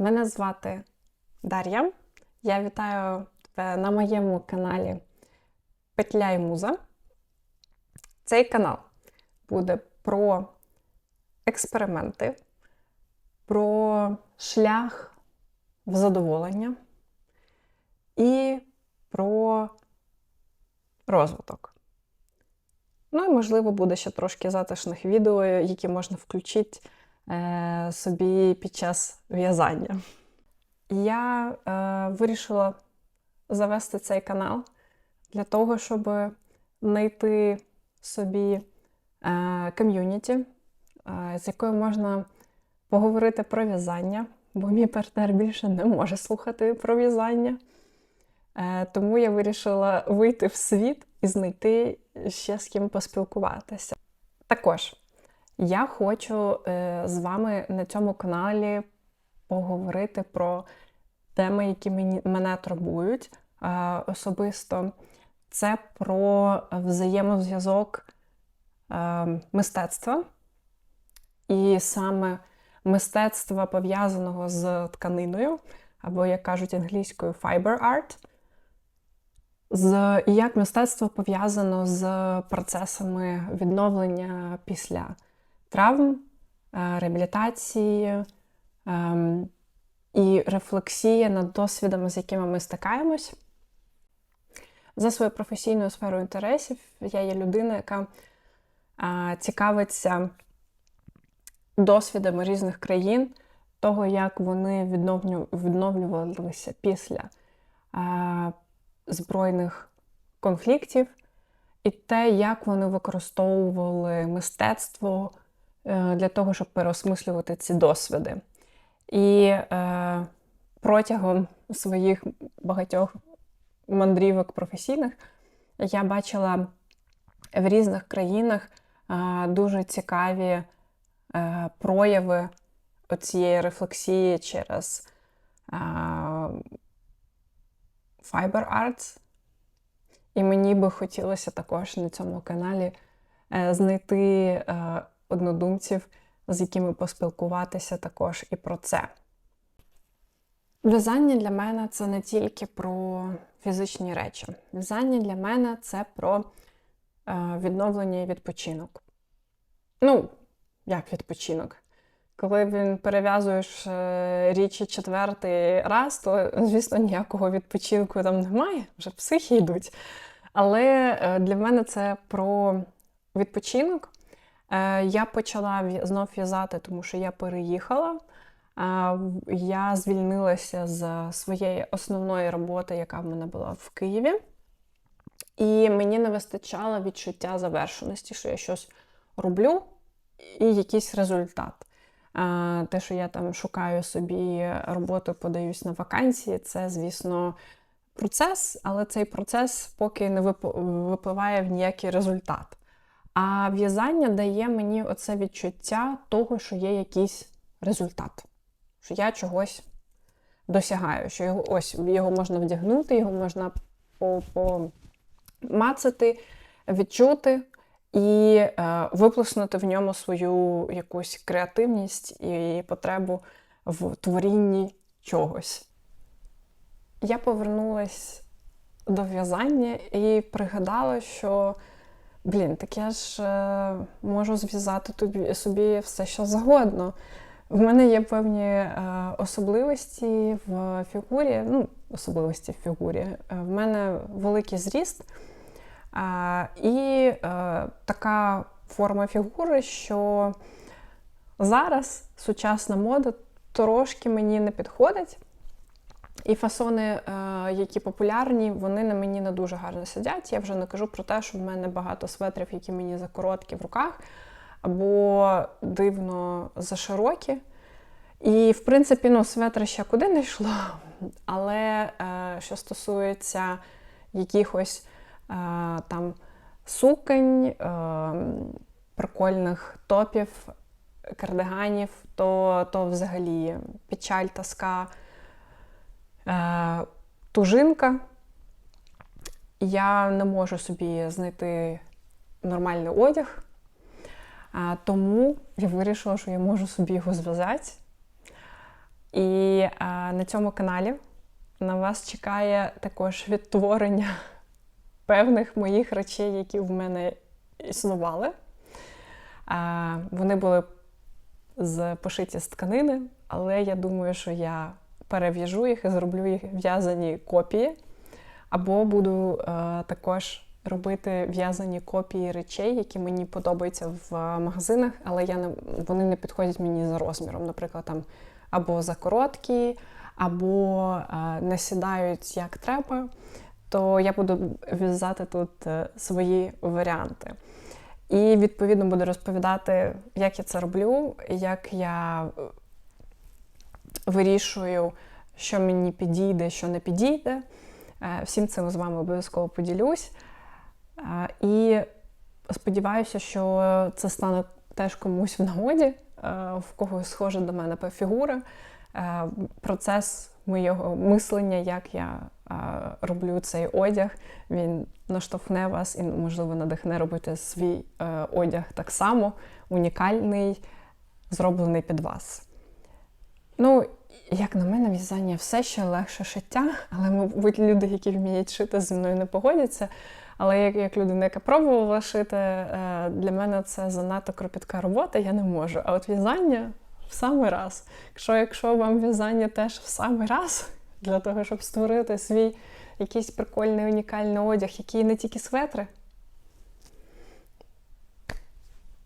Мене звати Дар'я. Я вітаю тебе на моєму каналі Петля і Муза. Цей канал буде про експерименти, про шлях в задоволення і про розвиток. Ну і, можливо, буде ще трошки затишних відео, які можна включити собі під час в'язання. Я е, вирішила завести цей канал для того, щоб знайти собі е, ком'юніті, е, з якою можна поговорити про в'язання, бо мій партнер більше не може слухати про в'язання. Е, тому я вирішила вийти в світ і знайти ще з ким поспілкуватися. Також я хочу е, з вами на цьому каналі поговорити про теми, які мене турбують е, особисто. Це про взаємозв'язок е, мистецтва і саме мистецтва пов'язаного з тканиною, або, як кажуть англійською, fiber art. З і як мистецтво пов'язано з процесами відновлення після травм, е, реабілітації ем, і рефлексія над досвідами, з якими ми стикаємось. За своєю професійною сферою інтересів я є людина, яка цікавиться досвідами різних країн, того, як вони відновлювалися після збройних конфліктів, і те, як вони використовували мистецтво е, для того, щоб переосмислювати ці досвіди. І е, протягом своїх багатьох мандрівок професійних я бачила в різних країнах е, дуже цікаві е, прояви цієї рефлексії через е, Fiber Arts. І мені би хотілося також на цьому каналі е, знайти е, однодумців, з якими поспілкуватися також і про це. В'язання для мене це не тільки про фізичні речі. В'язання для мене це про е, відновлення і відпочинок. Ну, як відпочинок? Коли він перев'язуєш е, річі четвертий раз, то, звісно, ніякого відпочинку там немає, вже психи йдуть. Але е, для мене це про відпочинок. Е, я почала знов в'язати, тому що я переїхала. Я звільнилася з своєї основної роботи, яка в мене була в Києві. І мені не вистачало відчуття завершеності, що я щось роблю і якийсь результат. Те, що я там шукаю собі роботу, подаюсь на вакансії, це, звісно, процес, але цей процес поки не випливає в ніякий результат. А в'язання дає мені оце відчуття того, що є якийсь результат, що я чогось досягаю, що його ось його можна вдягнути, його можна помацати, відчути і е, виплеснути в ньому свою якусь креативність і потребу в творінні чогось. Я повернулася до в'язання і пригадала, що, блін, так я ж е, можу зв'язати тобі собі все, що завгодно. В мене є певні е, особливості в фігурі, ну, особливості в фігурі. Е, в мене великий зріст. І е, така форма фігури, що зараз сучасна мода трошки мені не підходить. І фасони, е, які популярні, вони на мені не дуже гарно сидять. Я вже не кажу про те, що в мене багато светрів, які мені закороткі в руках, або дивно заширокі. І, в принципі, ну, светри ще куди не йшло. Але е, що стосується якихось там суконь, прикольних топів, кардиганів, то то взагалі печаль, тоска, тужинка. Я не можу собі знайти нормальний одяг, тому я вирішила, що я можу собі його зв'язати. І на цьому каналі на вас чекає також відтворення певних моїх речей, які в мене існували. Вони були з пошиті з тканини, але я думаю, що я перев'яжу їх і зроблю їх в'язані копії. Або буду е, також робити в'язані копії речей, які мені подобаються в магазинах, але я не, вони не підходять мені за розміром. Наприклад, там або за короткі, або е, не сідають як треба, то я буду в'язати тут е, свої варіанти. І відповідно буду розповідати, як я це роблю, як я вирішую, що мені підійде, що не підійде. Е, всім цим з вами обов'язково поділюсь. Е, і сподіваюся, що це стане теж комусь в нагоді, е, в когось схожа до мене фігура. Процес моєго мислення, як я роблю цей одяг, він наштовхне вас і, можливо, надихне робити свій одяг так само, унікальний, зроблений під вас. Ну, як на мене, в'язання все ще легше шиття, але, мабуть, люди, які вміють шити, зі мною не погодяться. Але як як людина, яка пробувала шити, е, для мене це занадто кропітка робота, я не можу. А от в'язання в самий раз. Якщо якщо вам в'язання теж в самий раз, для того, щоб створити свій якийсь прикольний унікальний одяг, який не тільки светри,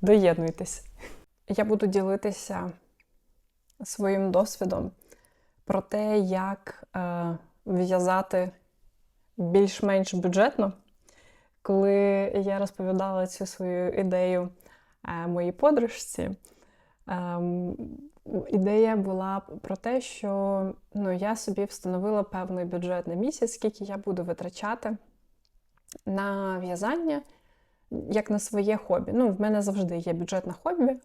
доєднуйтесь. Я буду ділитися своїм досвідом про те, як е, в'язати більш-менш бюджетно. Коли я розповідала цю свою ідею е, моїй подружці, е, ідея була про те, що ну, я собі встановила певний бюджет на місяць, скільки я буду витрачати на в'язання, як на своє хобі. Ну, В мене завжди є бюджет на хобі.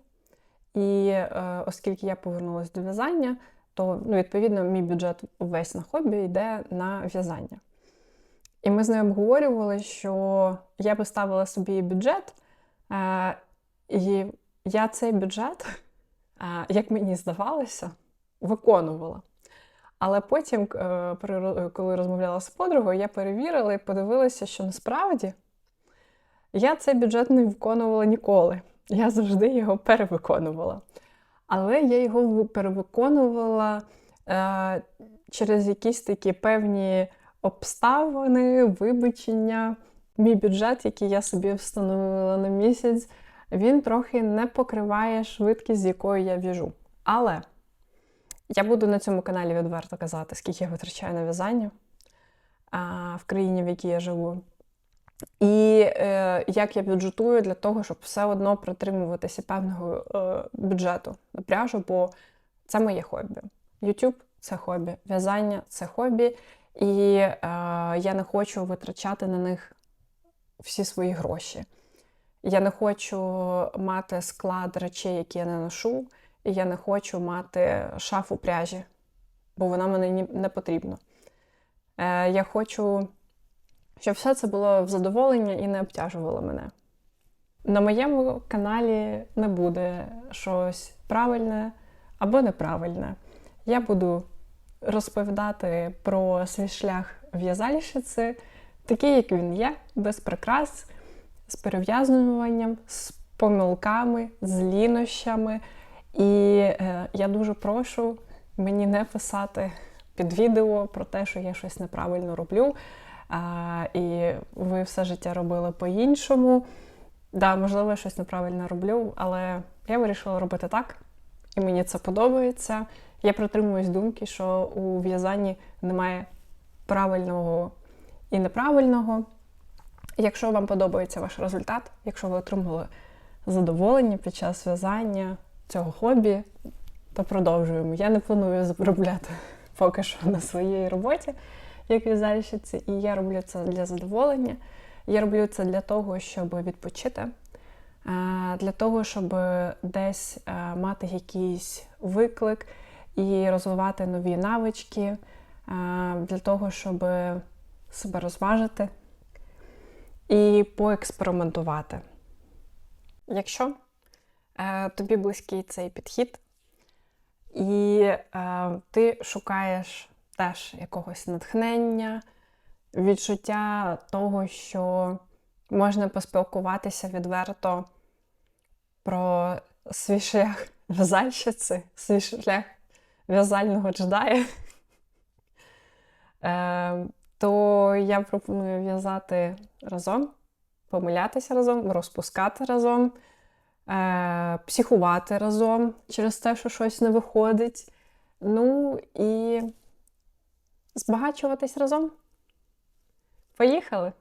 І е, оскільки я повернулася до в'язання, то ну, відповідно мій бюджет увесь на хобі йде на в'язання. І ми з нею обговорювали, що я поставила собі бюджет, е, і я цей бюджет, е, як мені здавалося, виконувала. Але потім, е, коли розмовляла з подругою, я перевірила і подивилася, що насправді я цей бюджет не виконувала ніколи. Я завжди його перевиконувала. Але я його перевиконувала е, через якісь такі певні обставини, вибачення. Мій бюджет, який я собі встановила на місяць, він трохи не покриває швидкість, з якою я в'яжу. Але я буду на цьому каналі відверто казати, скільки я витрачаю на в'язання в країні, в якій я живу. І е, як я бюджетую для того, щоб все одно притримуватися певного е, бюджету на пряжу, бо це моє хобі. YouTube це хобі, в'язання це хобі, і е, я не хочу витрачати на них всі свої гроші. Я не хочу мати склад речей, які я не ношу, і я не хочу мати шафу пряжі, бо вона мені не потрібна. Е, Я хочу щоб все це було в задоволення і не обтяжувало мене. На моєму каналі не буде щось правильне або неправильне. Я буду розповідати про свій шлях в'язальщиці, такий, як він є, без прикрас, з перев'язуванням, з помилками, з лінощами. І е, я дуже прошу мені не писати під відео про те, що я щось неправильно роблю і ви все життя робили по-іншому. Да, можливо, я щось неправильно роблю, але я вирішила робити так, і мені це подобається. Я притримуюсь думки, що у в'язанні немає правильного і неправильного. Якщо вам подобається ваш результат, якщо ви отримали задоволення під час в'язання цього хобі, то продовжуємо. Я не планую заробляти поки що на своїй роботі як в'язальщиці, і я роблю це для задоволення. Я роблю це для того, щоб відпочити, для того, щоб десь мати якийсь виклик і розвивати нові навички, для того, щоб себе розважити і поекспериментувати. Якщо тобі близький цей підхід, і е, ти шукаєш теж якогось натхнення, відчуття того, що можна поспілкуватися відверто про свій шлях в'язальщиці, свій шлях в'язального джедая, е, то я пропоную в'язати разом, помилятися разом, розпускати разом, е, психувати разом через те, що щось не виходить. Ну і збагачуватись разом. Поїхали!